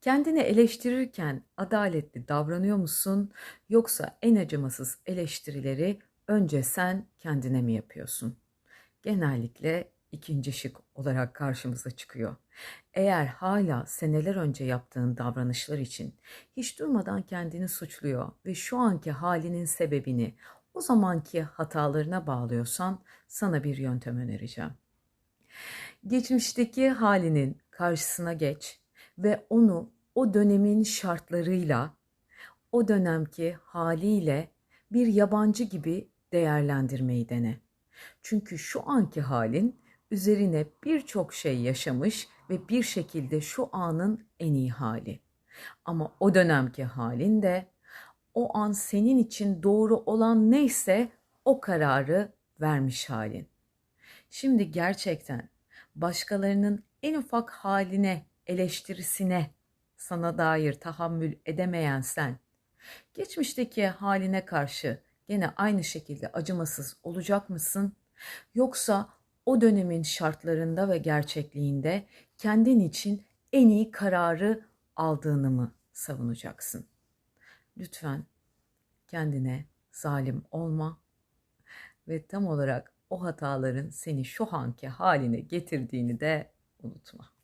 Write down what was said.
Kendini eleştirirken adaletli davranıyor musun yoksa en acımasız eleştirileri önce sen kendine mi yapıyorsun? Genellikle ikinci şık olarak karşımıza çıkıyor. Eğer hala seneler önce yaptığın davranışlar için hiç durmadan kendini suçluyor ve şu anki halinin sebebini o zamanki hatalarına bağlıyorsan sana bir yöntem önereceğim. Geçmişteki halinin karşısına geç ve onu o dönemin şartlarıyla, o dönemki haliyle bir yabancı gibi değerlendirmeyi dene. Çünkü şu anki halin üzerine birçok şey yaşamış ve bir şekilde şu anın en iyi hali. Ama o dönemki halin de o an senin için doğru olan neyse o kararı vermiş halin. Şimdi gerçekten başkalarının en ufak haline, eleştirisine sana dair tahammül edemeyen sen, geçmişteki haline karşı gene aynı şekilde acımasız olacak mısın? Yoksa o dönemin şartlarında ve gerçekliğinde kendin için en iyi kararı aldığını mı savunacaksın? Lütfen kendine zalim olma ve tam olarak o hataların seni şu anki haline getirdiğini de unutma.